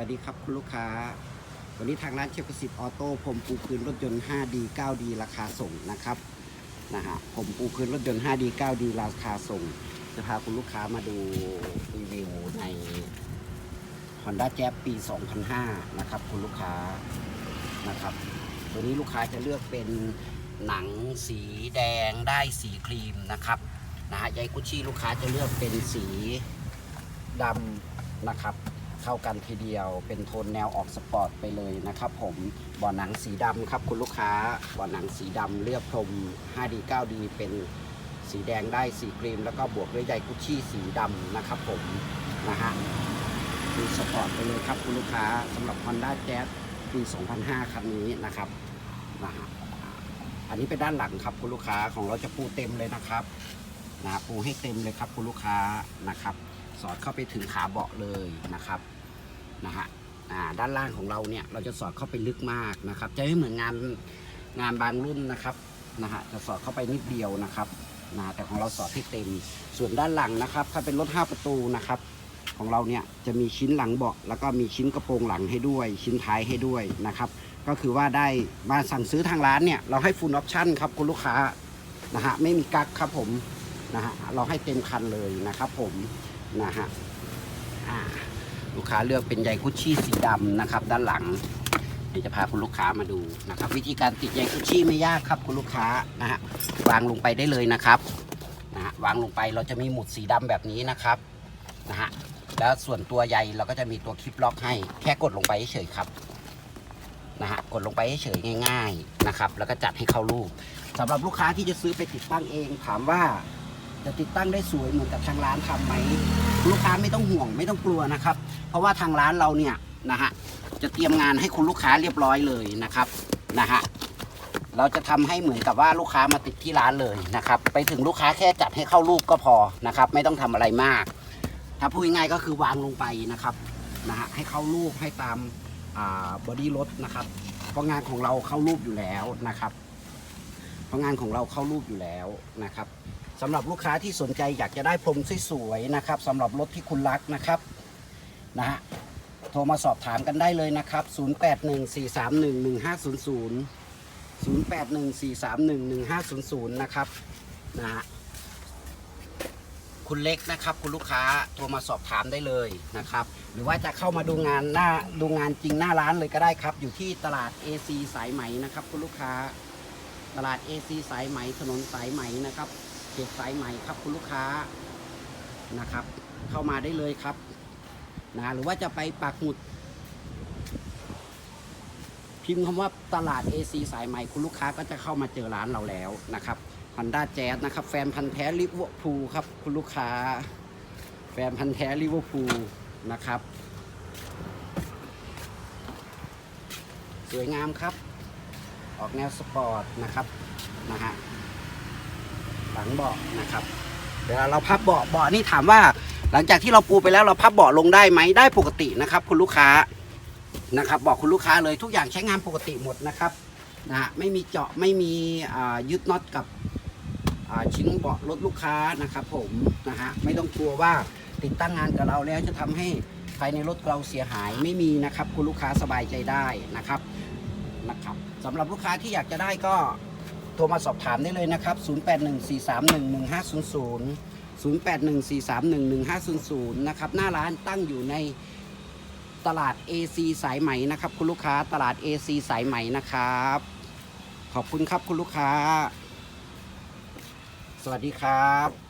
วัสดีครับคุณลูกค้า วันนี้ทางร้านเชฟประสิทธิ์ออโต้ผมปูพื้นรถยนต์ 5D 9D ราคาส่งนะครับนะฮะผมปูพื้นรถยนต์ 5D 9D ราคาส่ง จะพาคุณลูกค้ามาดูรีวิวใน Honda Jazz ปี 2005 นะครับคุณลูกค้านะครับ ตัวนี้ลูกค้าจะเลือกเป็นหนังสีแดงได้สีครีมนะครับนะฮะยายกุชชี่ลูกค้าจะเลือกเป็นสีดำนะครับ เข้ากันทีเดียว เป็นโทนแนวออกสปอร์ตไปเลยนะครับผมบ่อหนังสีดำครับคุณลูกค้าบ่อหนังสีดำเลือกพรม 5D 9D เป็นสีแดงได้สีครีม แล้วก็บวกด้วยใยกุชชี่สีดำนะครับผมนะฮะดูสปอร์ตไปเลยครับคุณลูกค้าสำหรับ Honda Jazz ปี 2005 คันนี้นะครับนะฮะอันนี้เป็นด้านหลังครับคุณลูกค้าของเราจะปูเต็มเลยนะครับนะปูให้เต็มเลยครับคุณลูกค้านะครับ สอดเข้าไปถึงขาเบาะเลยนะครับ นะฮะอ่าด้านล่างของเราเนี่ยเราจะสอดเข้าไปลึกมากนะครับ จะไม่เหมือนงานงานบางรุ่นนะครับนะฮะจะสอดเข้าไปนิดเดียวนะครับนะแต่ของเราสอดให้เต็ม ส่วนด้านหลังนะครับ ถ้าเป็นรถ 5 ประตูนะครับ ของเราเนี่ยจะมีชิ้นหลังเบาะแล้วก็มีชิ้นกระโปรงหลังให้ด้วย ชิ้นท้ายให้ด้วยนะครับ ก็คือว่าได้มาสั่งซื้อทางร้านเนี่ยเราให้ฟูลออปชั่นครับคุณลูกค้านะฮะไม่มีกั๊กครับผมนะฮะเราให้เต็มคันเลยนะครับผมนะฮะอ่า ลูกค้าเลือกเป็นใยคุชชี่สีดำนะครับ ด้านหลังเดี๋ยวจะพาคุณลูกค้ามาดูนะครับ วิธีการติดใยคุชชี่ไม่ยากครับคุณลูกค้านะฮะวางลงไปได้เลยนะครับนะฮะวางลงไปเราจะมีหมุดสีดำแบบนี้นะครับนะฮะแล้วส่วนตัวใยเราก็จะมีตัวคลิปล็อกให้ แค่กดลงไปเฉยครับนะฮะกดลงไปเฉยง่าย ๆนะครับ แล้วก็จัดให้เข้ารูปสำหรับลูกค้าที่จะซื้อไปติดตั้งเองถามว่า จะติดตั้งได้สวยเหมือนกับทางร้านทำไหมลูกค้าไม่ต้องห่วงไม่ต้องกลัวนะครับ เพราะว่าทางร้านเราเนี่ยนะฮะจะเตรียมงานให้คุณลูกค้าเรียบร้อยเลยนะครับนะฮะเราจะทำให้เหมือนกับว่าลูกค้ามาติดที่ร้านเลยนะครับ ไปถึงลูกค้าแค่จัดให้เข้ารูปก็พอนะครับ ไม่ต้องทำอะไรมาก ถ้าพูดง่ายก็คือวางลงไปนะครับนะฮะให้เข้ารูปให้ตามบอดี้รถนะครับเพราะงานของเราเข้ารูปอยู่แล้วนะครับ เพราะงานของเราเข้ารูปอยู่แล้วนะครับ สำหรับลูกค้าที่สนใจอยากจะได้พรมสวยๆนะครับสำหรับรถที่คุณรักนะครับนะฮะโทรมาสอบถามกันได้เลยนะครับ 0814311500 0814311500 นะครับนะฮะคุณเล็กนะครับ คุณลูกค้าโทรมาสอบถามได้เลยนะครับ หรือว่าจะเข้ามาดูงานหน้าดูงานจริงหน้าร้านเลยก็ได้ครับ อยู่ที่ตลาด AC สายไหมนะครับ คุณลูกค้า ตลาด AC สายไหมถนนสายไหมนะครับ เขตสายไหม่ครับคุณลูกค้านะครับ เข้ามาได้เลยครับนะหรือว่าจะไปปักหมุด พิมพ์คำว่าตลาด AC สายไหม่คุณลูกค้าก็จะเข้ามาเจอร้านเราแล้วนะครับ Honda Jazz นะครับ แฟนพันธ์แท้ลิเวอร์พูลครับ คุณลูกค้า แฟนพันธ์แท้ลิเวอร์พูลนะครับ สวยงามครับ ออกแนวสปอร์ตนะครับนะฮะ หลังเบาะนะครับเวลาเราพับเบาะเบาะนี่ถามว่า หลังจากที่เราปูไปแล้วเราพับเบาะลงได้ไหมได้ปกตินะครับ คุณลูกค้านะครับ บอกคุณลูกค้าเลยทุกอย่างใช้งานปกติหมดนะครับนะฮะไม่มีเจาะไม่มียึดน็อตกับชิ้นเบาะรถลูกค้านะครับ ผมนะฮะไม่ต้องกลัวว่าติดตั้งงานกับเราแล้วจะทำให้ภายในรถเราเสียหายไม่มีนะครับ คุณลูกค้าสบายใจได้นะครับนะครับสำหรับลูกค้าที่อยากจะได้ก็ โทรมาสอบถามได้เลยนะครับ 0814311500 0814311500 นะครับ หน้าร้านตั้งอยู่ในตลาด AC สายไหมนะครับ คุณลูกค้าตลาด AC สายไหมนะครับ ขอบคุณครับคุณลูกค้า สวัสดีครับ